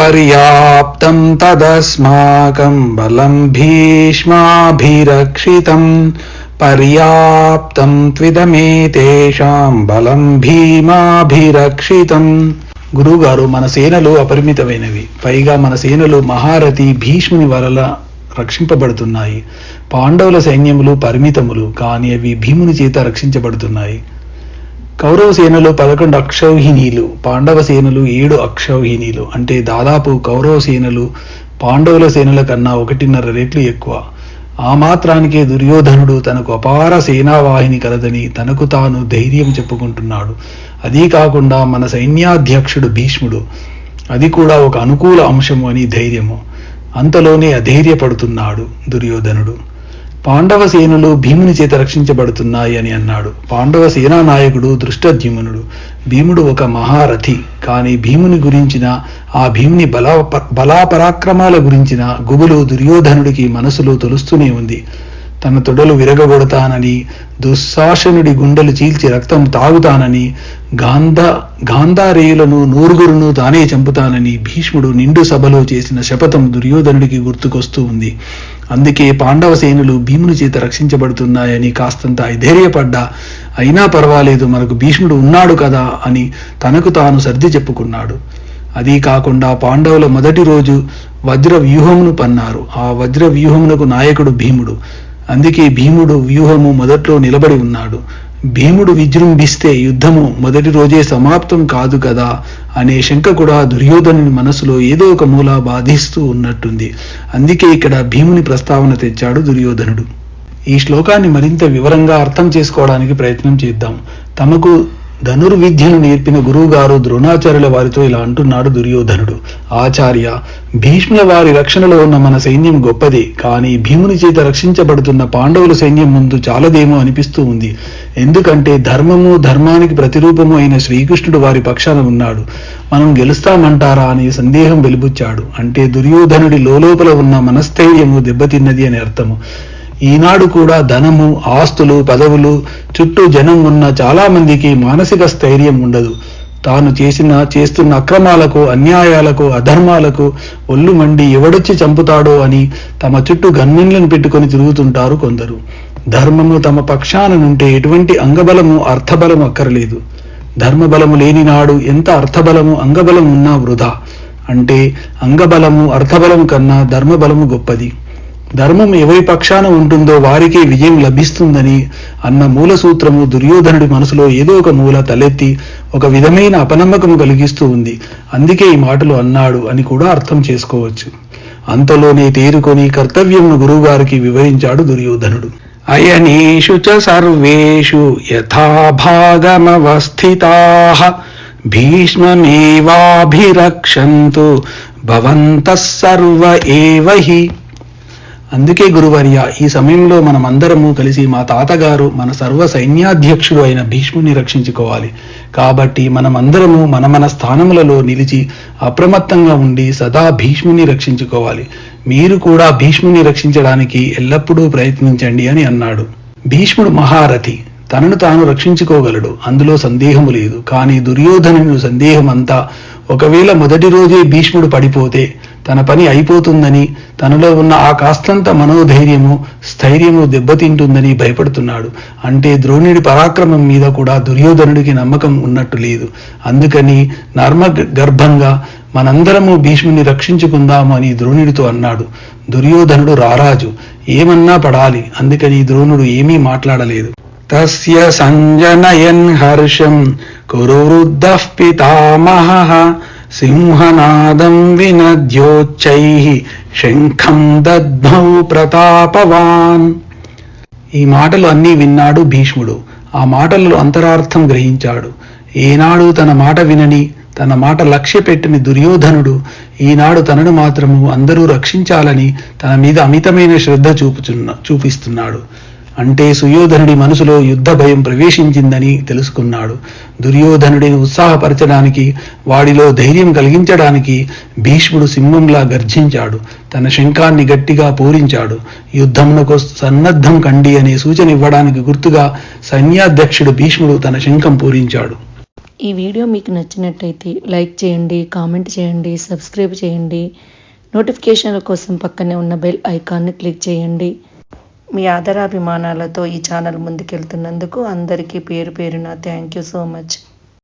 పర్యాప్తం తదస్మాకం బలం భీష్మాభిరక్షితం పర్యాప్తం త్విదమేతేషాం బలం భీమాభిరక్షితం గురువుగారు మన సేనలు అపరిమితమైనవి. పైగా మన సేనలు మహారథి భీష్ముని వలన రక్షింపబడుతున్నాయి. పాండవుల సైన్యములు పరిమితములు కానీ అవి భీముని చేత రక్షించబడుతున్నాయి. కౌరవ సేనలో పదకొండు అక్షౌహిణీలు పాండవ సేనలు ఏడు అక్షౌహిణీలు. అంటే దాదాపు కౌరవ సేనలు పాండవుల సేనల కన్నా ఒకటిన్నర రెట్లు ఎక్కువ. ఆ మాత్రానికే దుర్యోధనుడు తనకు అపార సేనావాహిని కలదని తనకు తాను ధైర్యం చెప్పుకుంటున్నాడు. అదీ కాకుండా మన సైన్యాధ్యక్షుడు భీష్ముడు. అది కూడా ఒక అనుకూల అంశము అని ధైర్యము. అంతలోనే అధైర్యపడుతున్నాడు దుర్యోధనుడు. పాండవ సేనలు భీముని చేత రక్షించబడుతున్నాయి అని అన్నాడు. పాండవ సేనా నాయకుడు దృష్టద్యుమ్నుడు. భీముడు ఒక మహారథి కానీ భీముని గురించిన ఆ భీముని బలా బలాపరాక్రమాల గురించిన గుబులు దుర్యోధనుడికి మనసులో తొలుస్తూనే ఉంది. తన తొడలు విరగగొడతానని దుశ్శాసనుడి గుండెలు చీల్చి రక్తం తాగుతానని గాంధ గాంధారేయులను నూరుగురును తానే చంపుతానని భీష్ముడు నిండు సభలో చేసిన శపథం దుర్యోధనుడికి గుర్తుకొస్తూ ఉంది. అందుకే పాండవ సేనులు భీముని చేత రక్షించబడుతున్నాయని కాస్తంత ధైర్యపడ్డా. అయినా పర్వాలేదు మనకు భీష్ముడు ఉన్నాడు కదా అని తనకు తాను సర్ది చెప్పుకున్నాడు. అది కాకుండా పాండవుల మొదటి రోజు వజ్ర వ్యూహమును పన్నారు. ఆ వజ్ర వ్యూహమునకు నాయకుడు భీముడు. అందుకే భీముడు వ్యూహము మొదట్లో నిలబడి ఉన్నాడు. భీముడు విజృంభిస్తే యుద్ధము మొదటి రోజే సమాప్తం కాదు కదా అనే శంక కూడా దుర్యోధనుని మనసులో ఏదో ఒక మూల బాధిస్తూ ఉన్నట్టుంది. అందుకే ఇక్కడ భీముని ప్రస్తావన తెచ్చాడు దుర్యోధనుడు. ఈ శ్లోకాన్ని మరింత వివరంగా అర్థం చేసుకోవడానికి ప్రయత్నం చేద్దాం. తమకు ధనుర్విద్యను నేర్పిన గురువుగారు ద్రోణాచార్యుల వారితో ఇలా అంటున్నాడు దుర్యోధనుడు. ఆచార్య భీష్ముల వారి రక్షణలో ఉన్న మన సైన్యం గొప్పదే కానీ భీముని చేత రక్షించబడుతున్న పాండవుల సైన్యం ముందు చాలదేమో అనిపిస్తూ ఉంది. ఎందుకంటే ధర్మము ధర్మానికి ప్రతిరూపము అయిన శ్రీకృష్ణుడు వారి పక్షాన ఉన్నాడు. మనం గెలుస్తామంటారా అని సందేహం వెలుబుచ్చాడు. అంటే దుర్యోధనుడి లోలోపల ఉన్న మనస్థైర్యము దెబ్బతిన్నది అని అర్థము. ఈనాడు కూడా ధనము ఆస్తులు పదవులు చుట్టూ జనం ఉన్న చాలా మందికి మానసిక స్థైర్యం ఉండదు. తాను చేసిన చేస్తున్న అక్రమాలకు అన్యాయాలకు అధర్మాలకు ఒళ్ళు మండి ఎవడొచ్చి చంపుతాడో అని తమ చుట్టూ గన్మెన్లను పెట్టుకొని తిరుగుతుంటారు కొందరు. ధర్మము తమ పక్షాన నుంటే ఎటువంటి అంగబలము అర్థబలము అక్కరలేదు. ధర్మబలము లేని నాడు ఎంత అర్థబలము అంగబలం ఉన్నా వృధా. అంటే అంగబలము అర్థబలము కన్నా ధర్మబలము గొప్పది. ధర్మం ఎవరి పక్షాన ఉంటుందో వారికే విజయం లభిస్తుందని అన్న మూల సూత్రము దుర్యోధనుడి మనసులో ఏదో ఒక మూల తలెత్తి ఒక విధమైన అపనమ్మకం కలిగిస్తూ ఉంది. అందుకే ఈ మాటలు అన్నాడు అని కూడా అర్థం చేసుకోవచ్చు. అంతలోనే తేరుకొని కర్తవ్యంను గురువుగారికి వివరించాడు దుర్యోధనుడు. అయనీషు చ సర్వేషు యథాభాగమవస్థితా భీష్మమేవాభిరక్షంతు భవంతః సర్వ ఏవహి అందుకే గురువర్య ఈ సమయంలో మనం అందరము కలిసి మా తాతగారు మన సర్వ సైన్యాధ్యక్షుడు అయిన భీష్ముని రక్షించుకోవాలి. కాబట్టి మనం అందరము మన మన స్థానములలో నిలిచి అప్రమత్తంగా ఉండి సదా భీష్ముని రక్షించుకోవాలి. మీరు కూడా భీష్ముని రక్షించడానికి ఎల్లప్పుడూ ప్రయత్నించండి అని అన్నాడు. భీష్ముడు మహారథి. తనను తాను రక్షించుకోగలడు. అందులో సందేహము లేదు. కానీ దుర్యోధనుని సందేహం అంతా ఒకవేళ మొదటి రోజే భీష్ముడు పడిపోతే తన పని అయిపోతుందని తనలో ఉన్న ఆ కాస్తంత మనోధైర్యము స్థైర్యము దెబ్బతింటుందని భయపడుతున్నాడు. అంటే ద్రోణుడి పరాక్రమం మీద కూడా దుర్యోధనుడికి నమ్మకం ఉన్నట్టు లేదు. అందుకని నర్మ గర్భంగా మనందరము భీష్ముని రక్షించుకుందాము అని ద్రోణుడితో అన్నాడు. దుర్యోధనుడు రారాజు ఏమన్నా పడాలి? అందుకని ద్రోణుడు ఏమీ మాట్లాడలేదు. తస్య సంజనయన్ హర్షం కురు వృద్ధః సింహనాదం వినద్యోచ్చై శంఖం దద్భౌ ప్రతాపవాన్. ఈ మాటలు అన్నీ విన్నాడు భీష్ముడు. ఆ మాటలలో అంతరార్థం గ్రహించాడు. ఏనాడు తన మాట వినని తన మాట లక్ష్య పెట్టిన దుర్యోధనుడు ఈనాడు తనను మాత్రము అందరూ రక్షించాలని తన మీద అమితమైన శ్రద్ధ చూపుచున్న చూపిస్తున్నాడు. అంటే సుయోధనుడి మనసులో యుద్ధ భయం ప్రవేశించిందని తెలుసుకున్నాడు. దుర్యోధనుడిని ఉత్సాహపరచడానికి వాడిలో ధైర్యం కలిగించడానికి భీష్ముడు సింహంలా గర్జించాడు. తన శంఖాన్ని గట్టిగా పూరించాడు. యుద్ధమునకు సన్నద్ధం కండి అనే సూచన ఇవ్వడానికి గుర్తుగా సైన్యాధ్యక్షుడు భీష్ముడు తన శంఖం పూరించాడు. ఈ వీడియో మీకు నచ్చినట్టయితే లైక్ చేయండి కామెంట్ చేయండి సబ్స్క్రైబ్ చేయండి. నోటిఫికేషన్ల కోసం పక్కనే ఉన్న బెల్ ఐకాన్ని క్లిక్ చేయండి. మీ ఆదరాభిమానాలతో ఈ ఛానల్ ముందుకెళ్తున్నందుకు అందరికీ పేరు పేరున థ్యాంక్ యూ సో మచ్